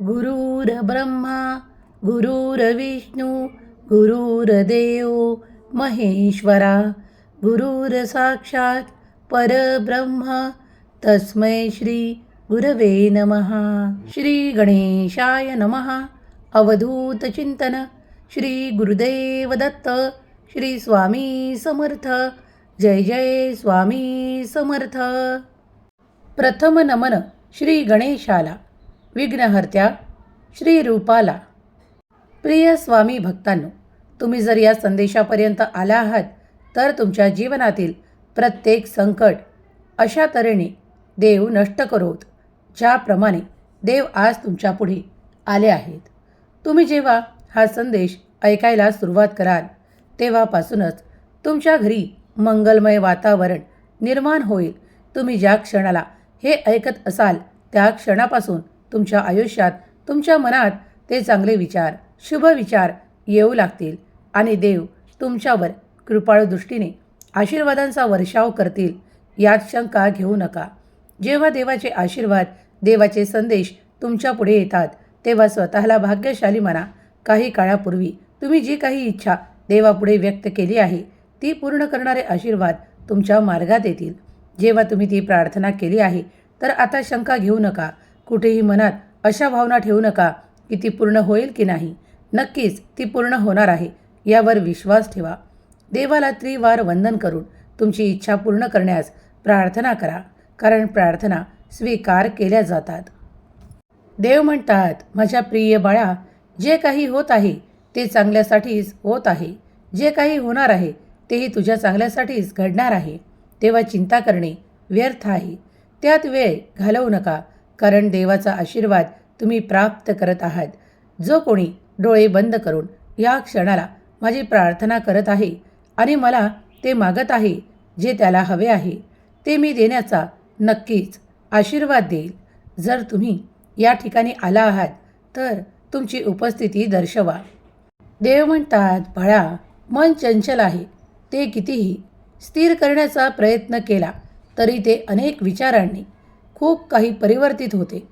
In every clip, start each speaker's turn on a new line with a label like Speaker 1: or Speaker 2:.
Speaker 1: गुरुर्ब्रह्मा गुरुर्विष्णू गुरुर्देव महेश्वरा गुरुर्साक्षात परब्रह्म तस्मै श्री गुरवे नमः। श्री गणेशाय नमः। अवधूत चिंतन। श्री गुरुदेव दत्त। श्री स्वामी समर्थ। जय जय स्वामी समर्थ। प्रथम नमन श्री गणेशाला। विघ्नहर्त्या श्रीरूपाला. प्रिय स्वामी भक्तांनो तुम्ही जर या संदेशापर्यंत आला आहात तर तुमच्या जीवनातील प्रत्येक संकट अशा तऱ्हेने देव नष्ट करोत ज्याप्रमाणे देव आज तुमच्यापुढे आले आहेत. तुम्ही जेव्हा हा संदेश ऐकायला सुरुवात कराल तेव्हापासूनच तुमच्या घरी मंगलमय वातावरण निर्माण होईल. तुम्ही ज्या क्षणाला हे ऐकत असाल त्या क्षणापासून तुमच्या आयुष्यात तुमच्या मनात ते चांगले विचार शुभ विचार येऊ लागतील आणि देव तुमच्यावर कृपाळू दृष्टीने आशीर्वादांचा वर्षाव करतील यात शंका घेऊ नका. जेव्हा देवाचे आशीर्वाद देवाचे संदेश तुमच्यापुढे येतात तेव्हा स्वतःला भाग्यशाली म्हणा. काही काळापूर्वी तुम्ही जी काही इच्छा देवापुढे व्यक्त केली आहे ती पूर्ण करणारे आशीर्वाद तुमच्या मार्गात येतील. जेव्हा तुम्ही ती प्रार्थना केली आहे तर आता शंका घेऊ नका. कुठेही मनात अशा भावना ठेवू नका की ती पूर्ण होईल की नाही. नक्कीच ती पूर्ण होणार आहे यावर विश्वास ठेवा. देवाला त्रिवार वंदन करून तुमची इच्छा पूर्ण करण्यास प्रार्थना करा कारण प्रार्थना स्वीकार केल्या जातात. देव म्हणतात माझ्या प्रिय बाळा जे काही होत आहे ते चांगल्यासाठीच होत आहे. जे काही होणार आहे तेही तुझ्या चांगल्यासाठीच घडणार आहे. तेव्हा चिंता करणे व्यर्थ आहे. त्यात वेळ घालवू नका. कारण देवाचा आशीर्वाद तुम्ही प्राप्त करत आहात. जो कोणी डोळे बंद करून या क्षणाला माझी प्रार्थना करत आहे आणि मला ते मागत आहे जे त्याला हवे आहे ते मी देण्याचा नक्कीच आशीर्वाद देईल. जर तुम्ही या ठिकाणी आला आहात तर तुमची उपस्थिती दर्शवा. देव म्हणतात बाळा मन चंचल आहे. ते कितीही स्थिर करण्याचा प्रयत्न केला तरी ते अनेक विचारांनी खूप काही परिवर्तित होते.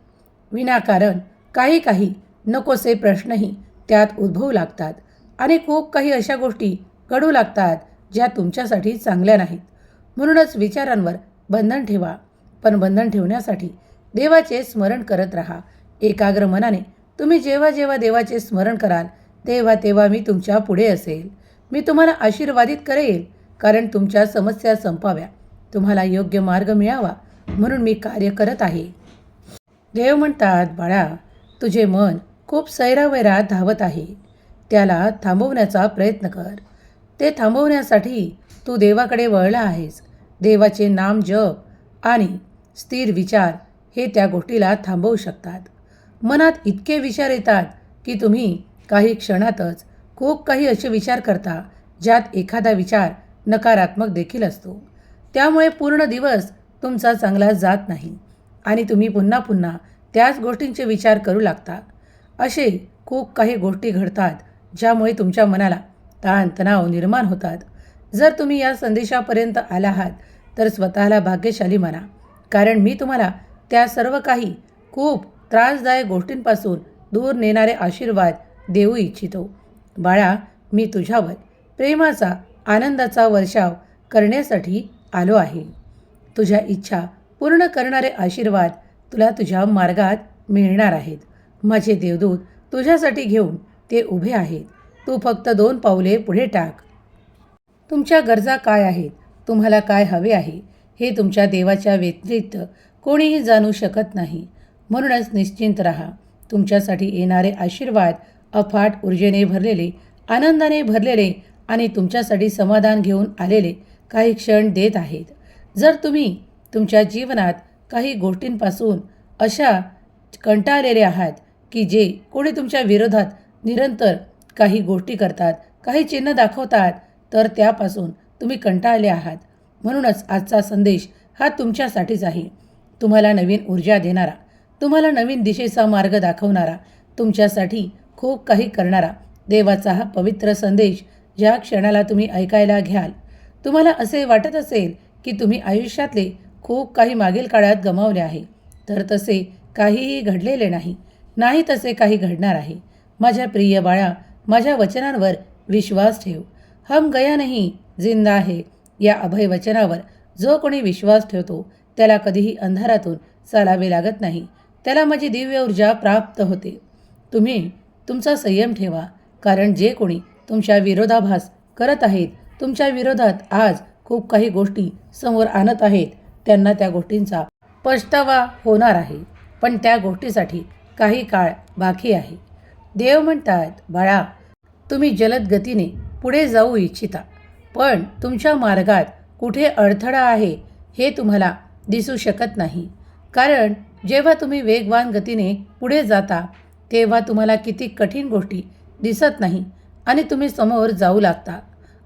Speaker 1: विनाकारण काही काही नकोसे प्रश्नही त्यात उद्भवू लागतात आणि खूप काही अशा गोष्टी घडू लागतात ज्या तुमच्यासाठी चांगल्या नाहीत. म्हणूनच विचारांवर बंधन ठेवा पण बंधन ठेवण्यासाठी देवाचे स्मरण करत राहा. एकाग्र मनाने तुम्ही जेव्हा जेव्हा देवाचे स्मरण कराल तेव्हा तेव्हा मी तुमच्यापुढे असेल. मी तुम्हाला आशीर्वादित करेल कारण तुमच्या समस्या संपाव्या. तुम्हाला योग्य मार्ग मिळावा. म्हणून मी कार्य करत आहे. देव म्हणतात बाळा तुझे मन खूप सैरावैरात धावत आहे. त्याला थांबवण्याचा प्रयत्न कर. ते थांबवण्यासाठी तू देवाकडे वळला आहेस. देवाचे नाम जप आणि स्थिर विचार हे त्या गोष्टीला थांबवू शकतात. मनात इतके विचार येतात की तुम्ही काही क्षणातच खूप काही असे विचार करता ज्यात एखादा विचार नकारात्मक देखील असतो. त्यामुळे पूर्ण दिवस तुमचा चांगला जात नाही. आणि तुम्ही पुन्हा पुन्हा त्याच गोष्टींचे विचार करू लागता. असे खूप काही गोष्टी घडतात ज्यामुळे तुमच्या मनाला ताणतणाव निर्माण होतात. जर तुम्ही या संदेशापर्यंत आला आहात तर स्वतःला भाग्यशाली माना. कारण मी तुम्हाला त्या सर्व काही खूप त्रासदायक गोष्टींपासून दूर नेणारे आशीर्वाद देऊ इच्छितो. बाळा मी तुझ्यावर प्रेमाचा आनंदाचा वर्षाव करण्यासाठी आलो आहे. तुझ्या इच्छा पूर्ण करणारे आशीर्वाद तुला तुझ्या मार्गात मिळणार आहेत. माझे देवदूत तुझ्यासाठी घेऊन ते उभे आहेत. तू फक्त दोन पावले पुढे टाक. तुमच्या गरजा काय आहेत? तुम्हाला काय हवे आहे? हे तुमच्या देवाच्या व्यतिरिक्त कोणीही जाणू शकत नाही. म्हणूनच निश्चिंत राहा. तुमच्यासाठी येणारे आशीर्वाद अफाट ऊर्जेने भरलेले आनंदाने भरलेले आणि तुमच्यासाठी समाधान घेऊन आलेले काही क्षण देत आहेत. जर तुम्ही तुमच्या जीवनात काही गोष्टींपासून अशा कंटाळलेले आहात की जे कोणी तुमच्या विरोधात निरंतर काही गोष्टी करतात काही चिन्ह दाखवतात तर त्यापासून तुम्ही कंटाळले आहात. म्हणूनच आजचा संदेश हा तुमच्यासाठीच आहे. तुम्हाला नवीन ऊर्जा देणारा तुम्हाला नवीन दिशेचा मार्ग दाखवणारा तुमच्यासाठी खूप काही करणारा देवाचा हा पवित्र संदेश ज्या क्षणाला तुम्ही ऐकायला घ्याल. तुम्हाला असे वाटत असेल की तुम्ही आयुष्यातले खूप काही मागील काळात गमावले आहे. तर तसे काहीही घडलेले नाही. नाही तसे काही घडणार आहे. माझ्या प्रिय बाळा माझ्या वचनांवर विश्वास ठेव. हम गया नाही जिंदा आहे या अभय वचनावर जो कोणी विश्वास ठेवतो त्याला कधीही अंधारातून चालावे लागत नाही. त्याला माझी दिव्य ऊर्जा प्राप्त होते. तुम्ही तुमचा संयम ठेवा. कारण जे कोणी तुमच्या विरोधाभास करत आहेत तुमच्या विरोधात आज खूप काही गोष्टी समोर आणत आहेत. त्यांना त्या गोष्टींचा पछतावा होणार आहे. पण त्या गोष्टीसाठी काही काळ बाकी आहे. देव म्हणतात बाळा तुम्ही जलद गतीने पुढे जाऊ इच्छिता. पण तुमच्या मार्गात कुठे अडथळा आहे हे तुम्हाला दिसू शकत नाही. कारण जेव्हा तुम्ही वेगवान गतीने पुढे जाता तेव्हा तुम्हाला किती कठीण गोष्टी दिसत नाही आणि तुम्ही समोर जाऊ लागता.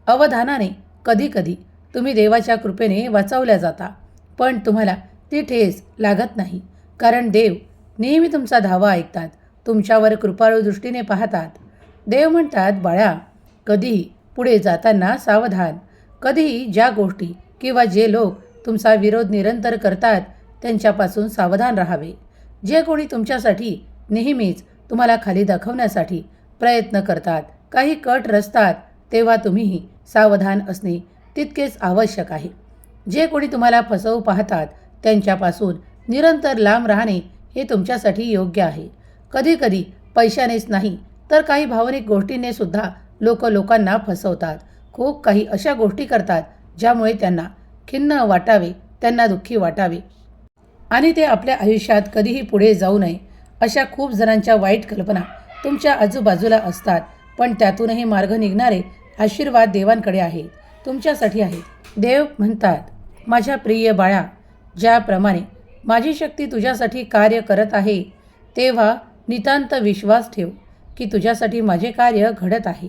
Speaker 1: अवधानाने कधीकधी तुम्ही देवाच्या कृपेने वाचवल्या जाता. पण तुम्हाला ती ठेस लागत नाही. कारण देव नेहमी तुमचा धावा ऐकतात. तुमच्यावर कृपाळू दृष्टीने पाहतात. देव म्हणतात बाळा कधीही पुढे जाताना सावधान. कधीही ज्या गोष्टी किंवा जे लोक तुमचा विरोध निरंतर करतात त्यांच्यापासून सावधान राहावे. जे कोणी तुमच्यासाठी नेहमीच तुम्हाला खाली दाखवण्यासाठी प्रयत्न करतात काही कट रचतात तेव्हा तुम्हीही सावधान असणे तितकेच आवश्यक आहे. जे कोणी तुम्हाला फसवू पाहतात त्यांच्यापासून निरंतर लांब राहणे हे तुमच्यासाठी योग्य आहे. कधीकधी पैशानेच नाही तर काही भावनिक गोष्टींनी सुद्धा लोक लोकांना फसवतात. खूप काही अशा गोष्टी करतात ज्यामुळे त्यांना खिन्न वाटावे त्यांना दुःखी वाटावे. आणि ते आपल्या आयुष्यात कधीही पुढे जाऊ नये अशा खूप जणांच्या वाईट कल्पना तुमच्या आजूबाजूला असतात पण त्यातूनही मार्ग निघणारे आशीर्वाद देवांकडे आहे तुमच्यासाठी आहे. देव म्हणतात माझ्या प्रिय बाळा ज्याप्रमाणे माझी शक्ती तुझ्यासाठी कार्य करत आहे तेव्हा नितांत विश्वास ठेव की तुझ्यासाठी माझे कार्य घडत आहे.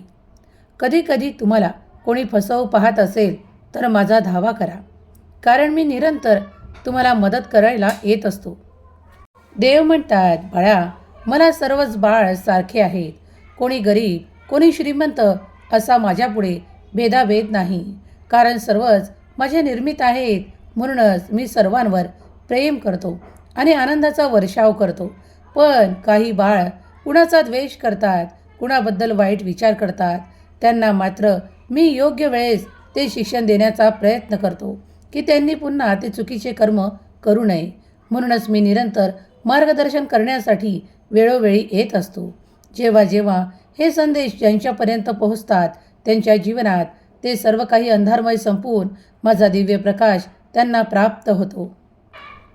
Speaker 1: कधीकधी तुम्हाला कोणी फसवू पाहत असेल तर माझा धावा करा. कारण मी निरंतर तुम्हाला मदत करायला येत असतो. देव म्हणतात बाळा मला सर्वच बाळ सारखे आहेत. कोणी गरीब कोणी श्रीमंत असा माझ्यापुढे भेदाभेद नाही. कारण सर्वच माझे निर्मित आहेत म्हणूनच मी सर्वांवर प्रेम करतो आणि आनंदाचा वर्षाव करतो. पण काही बाळ कुणाचा द्वेष करतात कुणाबद्दल वाईट विचार करतात त्यांना मात्र मी योग्य वेळेस ते शिक्षण देण्याचा प्रयत्न करतो की त्यांनी पुन्हा ते चुकीचे कर्म करू नये. म्हणूनच मी निरंतर मार्गदर्शन करण्यासाठी वेळोवेळी येत असतो. जेव्हा जेव्हा हे संदेश ज्यांच्यापर्यंत पोहोचतात त्यांच्या जीवनात ते सर्व काही अंधारमय संपवून माझा दिव्य प्रकाश त्यांना प्राप्त होतो.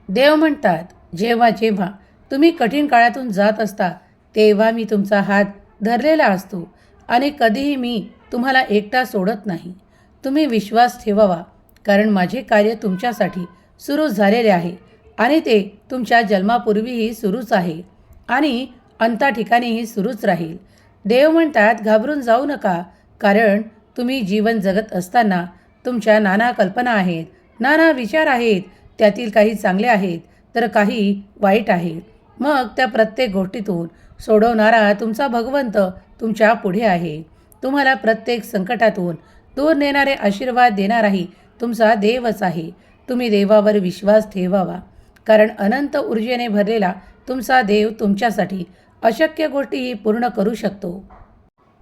Speaker 1: देव म्हणतात जेव्हा जेव्हा तुम्ही कठीण काळातून जात असता तेव्हा मी तुमचा हात धरलेला असतो आणि कधीही मी तुम्हाला एकटा सोडत नाही. तुम्ही विश्वास ठेवावा कारण माझे कार्य तुमच्यासाठी सुरू झालेले आहे आणि ते तुमच्या जन्मापूर्वीही सुरूच आहे आणि अंता ठिकाणीही सुरूच राहील. देव म्हणतात घाबरून जाऊ नका कारण तुम्ही जीवन जगत असताना तुमच्या नाना कल्पना आहेत नाना विचार आहेत त्यातील काही चांगले आहेत तर काही वाईट आहेत. मग त्या प्रत्येक गोष्टीतून सोडवणारा तुमचा भगवंत तुमच्यापुढे आहे. तुम्हाला प्रत्येक संकटातून दूर नेणारे आशीर्वाद देणाराही तुमचा देवच आहे. तुम्ही देवावर विश्वास ठेवावा. कारण अनंत ऊर्जेने भरलेला तुमचा देव तुमच्यासाठी अशक्य गोष्टीही पूर्ण करू शकतो.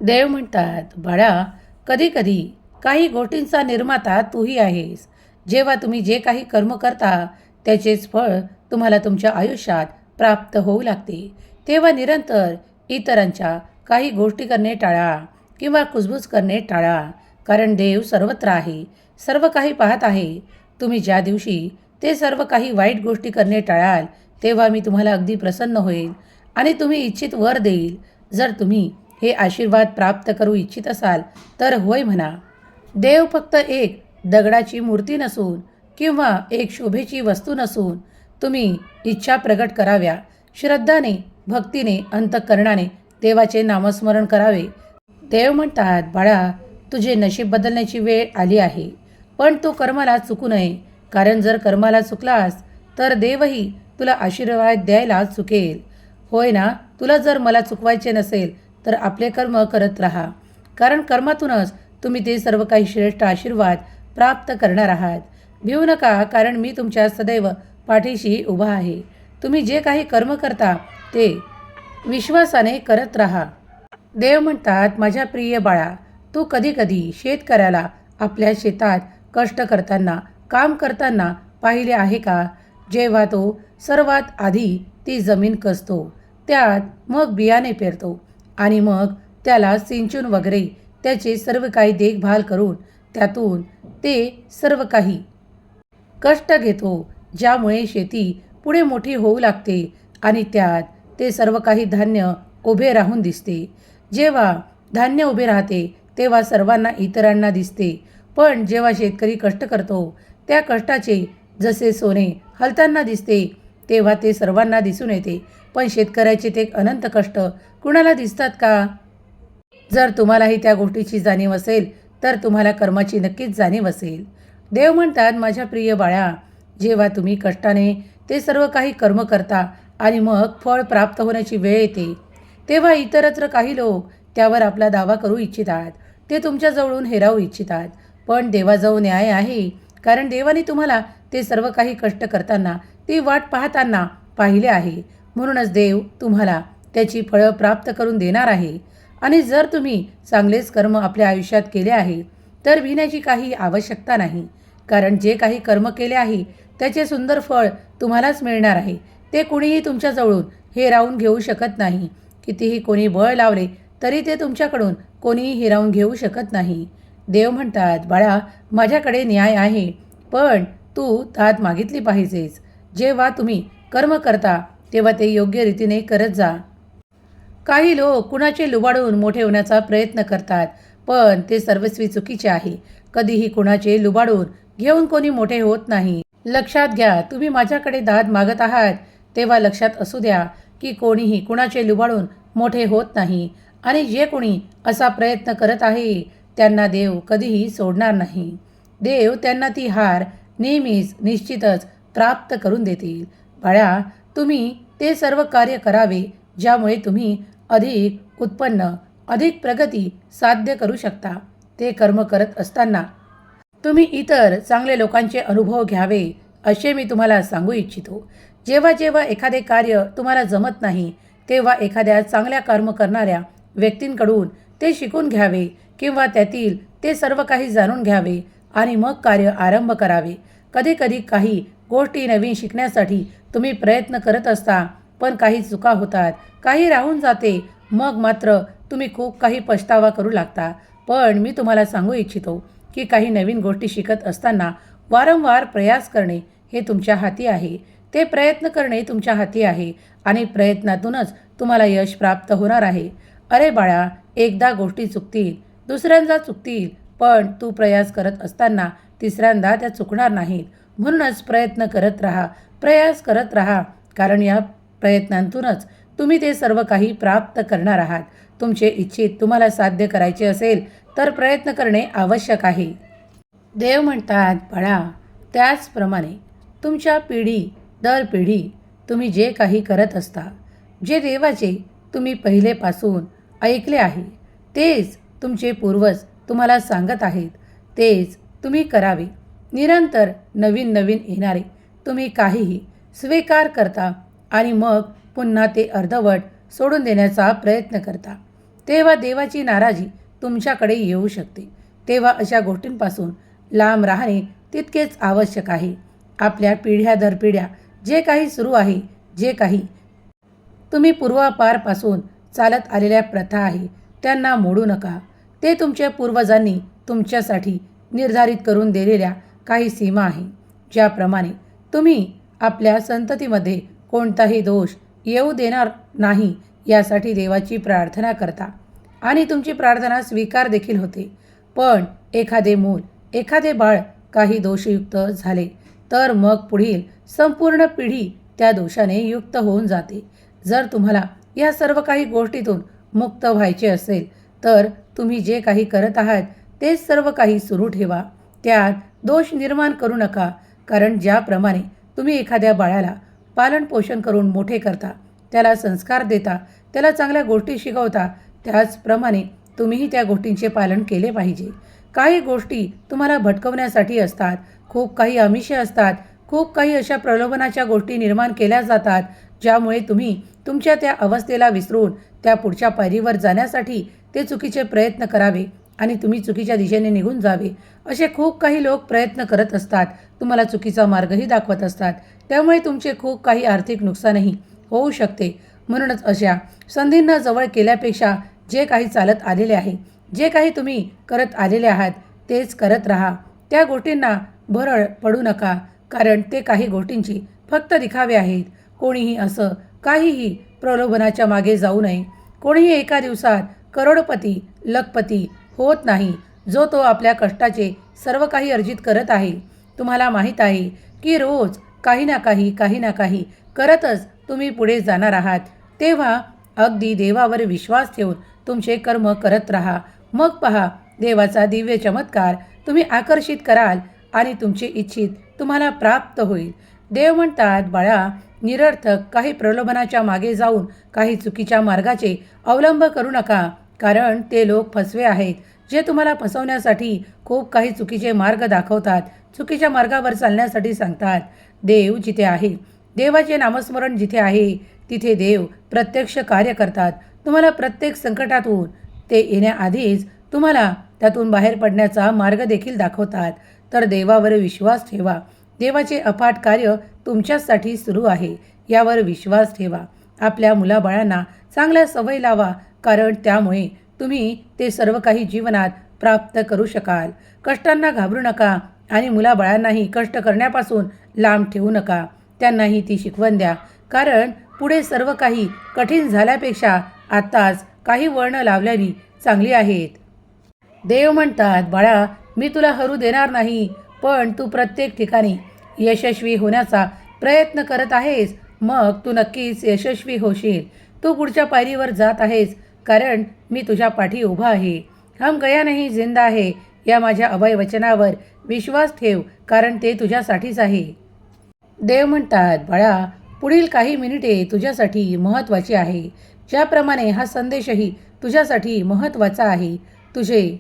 Speaker 1: देव म्हणतात बाळा कधीकधी काही गोष्टींचा निर्माता तूही आहेस. जेव्हा तुम्ही जे काही कर्म करता त्याचेच फळ तुम्हाला तुमच्या आयुष्यात प्राप्त होऊ लागते. तेव्हा निरंतर इतरांच्या काही गोष्टी करणे टाळा किंवा कुजबूज करणे टाळा. कारण देव सर्वत्र आहे सर्व काही पाहत आहे. तुम्ही ज्या दिवशी ते सर्व काही वाईट गोष्टी करणे टाळाल तेव्हा मी तुम्हाला अगदी प्रसन्न होईल आणि तुम्ही इच्छित वर देईल. जर तुम्ही हे आशीर्वाद प्राप्त करू इच्छित असाल तर होय म्हणा. देव फक्त एक दगडाची मूर्ती नसून किंवा एक शोभेची वस्तू नसून तुम्ही इच्छा प्रगट कराव्या. श्रद्धाने भक्तीने अंतकरणाने देवाचे नामस्मरण करावे. देव म्हणतात बाळा तुझे नशीब बदलण्याची वेळ आली आहे. पण तू कर्माला चुकू नये. कारण जर कर्माला चुकलास तर देवही तुला आशीर्वाद द्यायला चुकेल. होय ना? तुला जर मला चुकवायचे नसेल तर आपले कर्म करत राहा. कारण कर्मातूनच तुम्ही ते सर्व काही श्रेष्ठ आशीर्वाद प्राप्त करणार आहात. भिवू नका कारण मी तुमच्या सदैव पाठीशी उभा आहे. तुम्ही जे काही कर्म करता ते विश्वासाने करत राहा. देव म्हणतात माझ्या प्रिय बाळा तू कधीकधी शेतकऱ्याला आपल्या शेतात कष्ट करताना काम करताना पाहिले आहे का? जेव्हा तो सर्वात आधी ती जमीन कसतो त्यात मग बियाणे पेरतो. आणि मग त्याला सिंचून वगैरे त्याचे सर्व काही देखभाल करून त्यातून ते सर्व काही कष्ट घेतो ज्यामुळे शेती पुढे मोठी होऊ लागते आणि त्यात ते सर्व काही धान्य उभे राहून दिसते. जेव्हा धान्य उभे राहते तेव्हा सर्वांना इतरांना दिसते. पण जेव्हा शेतकरी कष्ट करतो त्या कष्टाचे जसे सोने हलताना दिसते तेव्हा ते सर्वांना दिसून येते. पण शेतकऱ्याचे ते अनंत कष्ट कुणाला दिसतात का? जर तुम्हालाही त्या गोष्टीची जाणीव असेल तर तुम्हाला कर्माची नक्कीच जाणीव असेल. देव म्हणतात माझ्या प्रिय बाळा जेव्हा तुम्ही कष्टाने ते सर्व काही कर्म करता आणि मग फळ प्राप्त होण्याची वेळ येते तेव्हा इतरत्र काही लोक त्यावर आपला दावा करू इच्छितात. ते तुमच्याजवळून हेरावू इच्छितात. पण देवाजवळ न्याय आहे कारण देवाने तुम्हाला ते सर्व काही कष्ट करताना ती वाट पाहताना पाहिले आहे. म्हणूनच देव तुम्हाला त्याची फळं प्राप्त करून देणार आहे. आणि जर तुम्ही चांगलेच कर्म आपल्या आयुष्यात केले आहे तर भिण्याची काही आवश्यकता नाही. कारण जे काही कर्म केले आहे त्याचे सुंदर फळ तुम्हालाच मिळणार आहे. ते कुणीही तुमच्याजवळून हे राहून घेऊ शकत नाही. कितीही कोणी बळ लावले तरी ते तुमच्याकडून कोणीही हिरावून घेऊ शकत नाही. देव म्हणतात बाळा माझ्याकडे न्याय आहे पण तू दाद मागितली पाहिजेच. जेव्हा तुम्ही कर्म करता तेव्हा ते योग्य रीतीने करत जा. काही लोक कुणाचे लुबाडून मोठे होण्याचा प्रयत्न करतात पण ते सर्वस्वी चुकीचे आहे. कधीही कुणाचे लुबाडून घेऊन कोणी मोठे होत नाही. लक्षात घ्या तुम्ही माझ्याकडे दाद मागत आहात तेव्हा लक्षात असू द्या की कोणीही कुणाचे लुबाडून मोठे होत नाही आणि जे कोणी असा प्रयत्न करत आहे त्यांना देव कधीही सोडणार नाही. देव त्यांना ती हार नेहमीच निश्चितच प्राप्त करून देतील. बाळ्या तुम्ही ते सर्व कार्य करावे ज्यामुळे तुम्ही अधिक उत्पन्न अधिक प्रगती साध्य करू शकता. ते कर्म करत असताना तुम्ही इतर चांगले लोकांचे अनुभव घ्यावे असे मी तुम्हाला सांगू इच्छितो. जेव्हा जेव्हा एखादे कार्य तुम्हाला जमत नाही तेव्हा एखाद्या चांगल्या कर्म करणाऱ्या व्यक्तींकडून ते शिकून घ्यावे किंवा त्यातील ते सर्व काही जाणून घ्यावे आणि मग कार्य आरंभ करावे. कधीकधी काही गोष्टी नवीन शिकण्यासाठी तुम्ही प्रयत्न करत असता पण काही चुका होतात काही राहून जाते. मग मात्र तुम्ही खूप काही पछतावा करू लागता. पण मी तुम्हाला सांगू इच्छितो की काही नवीन गोष्टी शिकत असताना वारंवार प्रयास करणे हे तुमच्या हाती आहे. ते प्रयत्न करणे तुमच्या हाती आहे आणि प्रयत्नातूनच तुम्हाला यश प्राप्त होणार आहे. अरे बाळा एकदा गोष्टी चुकतील दुसऱ्यांदा चुकतील पण तू प्रयास करत असताना तिसऱ्यांदा त्या चुकणार नाहीत. म्हणूनच प्रयत्न करत राहा प्रयास करत राहा कारण या प्रयत्नांतूनच तुम्ही ते सर्व काही प्राप्त करणार आहात. तुमचे इच्छित तुम्हाला साध्य करायचे असेल तर प्रयत्न करणे आवश्यक आहे. देव म्हणतात बाळा त्याचप्रमाणे तुमच्या पिढी दर पिढी तुम्ही जे काही करत असता जे देवाचे तुम्ही पहिलेपासून ऐकले आहे तेच तुमचे पूर्वज तुम्हाला सांगत आहेत तेच तुम्ही करावे. निरंतर नवीन नवीन येणारे. तुम्ही काहीही स्वीकार करता आणि मग पुन्हा ते अर्धवट सोडून देण्याचा प्रयत्न करता. तेव्हा देवाची नाराजी तुमच्याकडे येऊ शकते. तेव्हा अशा गोष्टींपासून लांब राहणे तितकेच आवश्यक आहे. आपल्या पिढ्या दर पिढ्या जे काही सुरू आहे जे काही तुम्ही पूर्वापारपासून चालत आलेल्या प्रथा आहे त्यांना मोडू नका. ते तुमच्या पूर्वजांनी तुमच्यासाठी निर्धारित करून दिलेल्या काही सीमा आहे. ज्याप्रमाणे तुम्ही आपल्या संततीमध्ये कोणताही दोष येऊ देणार नाही यासाठी देवाची प्रार्थना करता. आणि तुमची प्रार्थना स्वीकार देखील होते. पण एखादे मूल एखादे बाळ काही दोषयुक्त झाले तर मग पुढील संपूर्ण पिढी त्या दोषाने युक्त होऊन जाते. जर तुम्हाला या सर्व काही गोष्टीतून मुक्त व्हायचे असेल तर तुम्ही जे काही करत आहात तेच सर्व काही सुरू ठेवा. त्यात दोष निर्माण करू नका कारण ज्याप्रमाणे तुम्ही एखाद्या बाळाला पालनपोषण करून मोठे करता त्याला संस्कार देता त्याला चांगल्या गोष्टी शिकवता त्याचप्रमाणे तुम्हीही त्या गोष्टींचे पालन केले पाहिजे. काही गोष्टी तुम्हाला भटकवण्यासाठी असतात खूप काही आमिषे असतात खूप काही अशा प्रलोभनाच्या गोष्टी निर्माण केल्या जातात ज्यामुळे तुम्ही तुमच्या त्या अवस्थेला विसरून त्या पुढच्या पायरीवर जाण्यासाठी ते चुकीचे प्रयत्न करावे. आणि तुम्ही चुकीच्या दिशेने निघून जावे. असे खूप काही लोक प्रयत्न करत असतात. तुम्हाला चुकीचा मार्गही दाखवत असतात. त्यामुळे तुमचे खूप काही आर्थिक नुकसानही होऊ शकते. म्हणूनच अशा संधींना जवळ केल्यापेक्षा जे काही चालत आलेले आहे जे काही तुम्ही करत आलेले आहात तेच करत राहा. त्या गोष्टींना भरळ पडू नका कारण ते काही गोष्टींची फक्त दिखावे आहेत. कोणीही असं काहीही प्रलोभनाच्या मागे जाऊ नये. कोणीही एका दिवसात करोडपती लखपती होत नाही. जो तो आपल्या कष्टाचे सर्व काही अर्जित करत आहे. तुम्हाला माहीत आहे की रोज काही ना काही काही ना काही करतच तुम्ही पुढे जाणार आहात. तेव्हा अगदी देवावर विश्वास ठेवून तुमचे कर्म करत राहा. मग पहा देवाचा दिव्य चमत्कार तुम्ही आकर्षित कराल आणि तुमचे इच्छित तुम्हाला प्राप्त होईल. देव म्हणतात बाळा निरर्थक काही प्रलोभनाच्या मागे जाऊन काही चुकीच्या मार्गाचे अवलंब करू नका. कारण ते लोक फसवे आहेत जे तुम्हाला फसवण्यासाठी खूप काही चुकीचे मार्ग दाखवतात चुकीच्या मार्गावर चालण्यासाठी सांगतात. देव जिथे आहे देवाचे नामस्मरण जिथे आहे तिथे देव प्रत्यक्ष कार्य करतात. तुम्हाला प्रत्येक संकटातून ते येण्याआधीच तुम्हाला त्यातून बाहेर पडण्याचा मार्ग देखील दाखवतात. तर देवावर विश्वास ठेवा. देवाचे अफाट कार्य तुमच्यासाठी सुरू आहे. यावर विश्वास ठेवा. आपल्या मुलाबाळांना चांगल्या सवय लावा. कारण त्यामुळे तुम्ही ते सर्व काही जीवनात प्राप्त करू शकाल. कष्टांना घाबरू नका आणि मुलाबाळांनाही कष्ट करण्यापासून लांब ठेवू नका. त्यांनाही ती शिकवण द्या. कारण पुढे सर्व काही कठीण झाल्यापेक्षा आत्ताच काही वळणं लावलेली चांगली आहेत. देव म्हणतात बाळा मी तुला हरू देणार नाही पण तू प्रत्येक ठिकाणी यशस्वी होण्याचा प्रयत्न करत आहेस. मग तू नक्कीच यशस्वी होशील. तू पुढच्या पायरीवर जात आहेस. कारण मी तुझ्या पाठी उभा आहे. हम गया नाही जिंदा आहे या माझ्या अभय वचनावर विश्वास ठेव कारण ते तुझ्यासाठीच आहे. देव म्हणतात बाळा पुढील काही मिनिटे तुझ्यासाठी महत्त्वाची आहे. ज्याप्रमाणे हा संदेशही तुझ्यासाठी महत्त्वाचा आहे. तुझे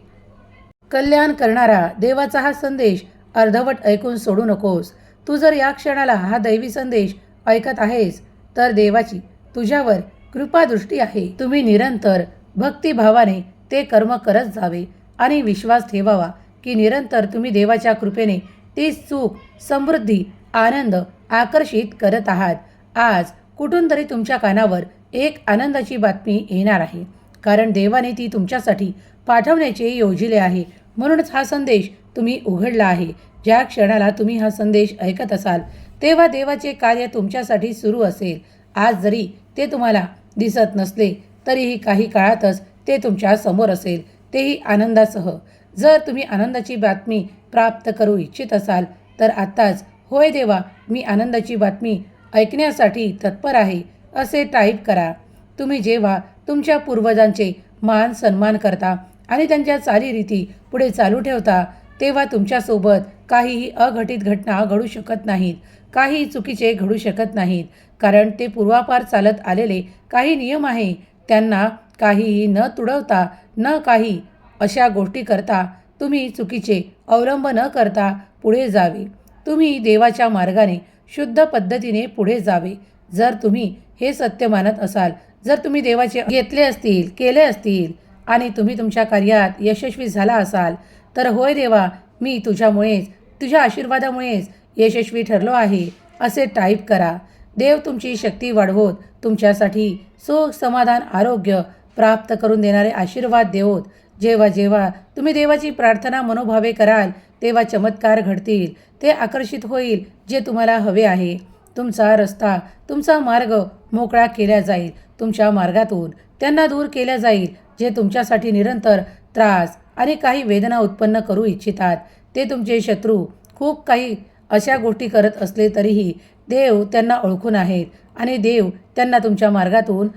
Speaker 1: कल्याण करणारा देवाचा हा संदेश अर्धवट ऐकून सोडू नकोस. तू जर या क्षणाला हा दैवी संदेश ऐकत आहेस तर देवाची तुझ्यावर कृपादृष्टी आहे. तुम्ही निरंतर भक्तिभावाने ते कर्म करत जावे आणि विश्वास ठेवावा की निरंतर तुम्ही देवाच्या कृपेने ती चूक समृद्धी आनंद आकर्षित करत आहात. आज कुठून तरी तुमच्या कानावर एक आनंदाची बातमी येणार आहे. कारण देवाने ती तुमच्यासाठी पाठवण्याचे योजिले आहे. म्हणूनच हा संदेश तुम्ही उघडला आहे. ज्या क्षणाला तुम्ही हा संदेश ऐकत असाल तेव्हा देवाचे कार्य तुमच्यासाठी सुरू असेल. आज जरी ते तुम्हाला दिसत नसले तरीही काही काळातच ते तुमच्यासमोर असेल तेही आनंदासह. जर तुम्ही आनंदाची बातमी प्राप्त करू इच्छित असाल तर आत्ताच होय देवा मी आनंदाची बातमी ऐकण्यासाठी तत्पर आहे असे टाईप करा. तुम्ही जेव्हा तुमच्या पूर्वजांचे मान सन्मान करता आणि त्यांच्या चालीरीती पुढे चालू ठेवता तेव्हा तुमच्यासोबत काहीही अघटित घटना घडू शकत नाहीत. काही चुकीचे घडू शकत नाहीत. कारण ते पूर्वापार चालत आलेले काही नियम आहे. त्यांना काहीही न तुडवता न काही अशा गोष्टी करता तुम्ही चुकीचे अवलंब न करता पुढे जावे. तुम्ही देवाच्या मार्गाने शुद्ध पद्धतीने पुढे जावे. जर तुम्ही हे सत्य मानत असाल जर तुम्ही देवाचे घेतले असतील केले असतील आणि तुम्ही तुमच्या कार्यात यशस्वी झाला असाल तर होय देवा मी तुझ्यामुळेच तुझ्या आशीर्वादामुळेच यशस्वी ठरलो आहे असे टाईप करा. देव तुमची शक्ती वाढवत तुमच्यासाठी सुख समाधान आरोग्य प्राप्त करून देणारे आशीर्वाद देवोत. जेव्हा जेव्हा तुम्ही देवाची प्रार्थना मनोभावे कराल तेव्हा चमत्कार घडतील ते आकर्षित होईल जे तुम्हाला हवे आहे. तुमचा रस्ता तुमचा मार्ग मोकळा केला जाईल तुमच्या मार्गातून त्यांना दूर केल्या जाईल जे तुमच्यासाठी निरंतर त्रास आणि काही वेदना उत्पन्न करू इच्छितात. ते तुमचे शत्रू खूप काही अशा गोष्टी करत असले तरीही देव त्यांना ओळखून आहेत आणि देव त्यांना तुमच्या मार्गातून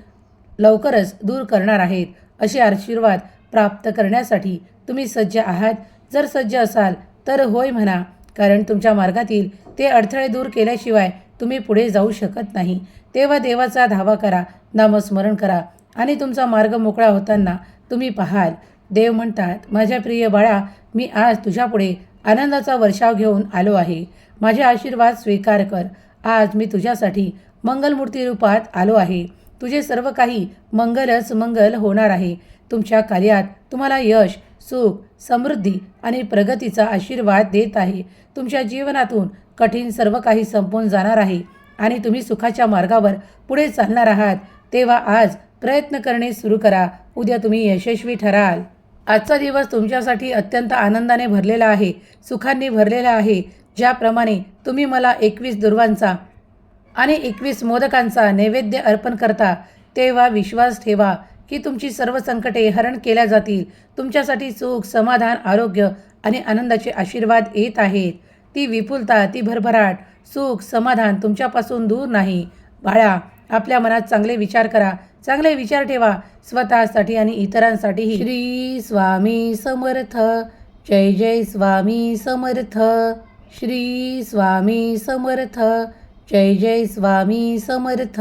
Speaker 1: लवकरच दूर करणार आहेत. असे आशीर्वाद प्राप्त करण्यासाठी तुम्ही सज्ज आहात. जर सज्ज असाल तर होय म्हणा कारण तुमच्या मार्गातील ते अडथळे दूर केल्याशिवाय तुम्ही पुढे जाऊ शकत नाही. तेव्हा देवाचा धावा करा नामस्मरण करा आणि तुमचा मार्ग मोकळा होताना तुम्ही पाहाल. देव म्हणतात माझ्या प्रिय बाळा मी आज तुझ्यापुढे आनंदाचा वर्षाव घेऊन आलो आहे. माझे आशीर्वाद स्वीकार कर. आज मी तुझ्यासाठी मंगलमूर्ती रूपात आलो आहे. तुझे सर्व काही मंगलच मंगल होणार आहे. तुमच्या कार्यात तुम्हाला यश सुख समृद्धी आणि प्रगतीचा आशीर्वाद देत आहे. तुमच्या जीवनातून कठीण सर्व काही संपून जाणार आहे आणि तुम्ही सुखाच्या मार्गावर पुढे चालणार आहात. तेव्हा आज प्रयत्न करणे सुरू करा. उद्या तुम्ही यशस्वी ठराल. आजचा दिवस तुमच्यासाठी अत्यंत आनंदाने भरलेला आहे सुखांनी भरलेला आहे. ज्याप्रमाणे तुम्ही मला एकवीस दुर्वांचा आणि एकवीस मोदकांचा नैवेद्य अर्पण करता तेव्हा विश्वास ठेवा की तुमची सर्व संकटे हरण केल्या जातील. तुमच्यासाठी सुख समाधान आरोग्य आणि आनंदाचे आशीर्वाद येत आहेत. ती विपुलता ती भरभराट सुख समाधान तुमच्यापासून दूर नाही. बाळा आपल्या मनात चांगले विचार करा. चांगले विचार ठेवा. स्वतःसाठी आणि इतरांसाठीही. श्री स्वामी समर्थ. जय जय स्वामी समर्थ. श्री स्वामी समर्थ. जय जय स्वामी समर्थ.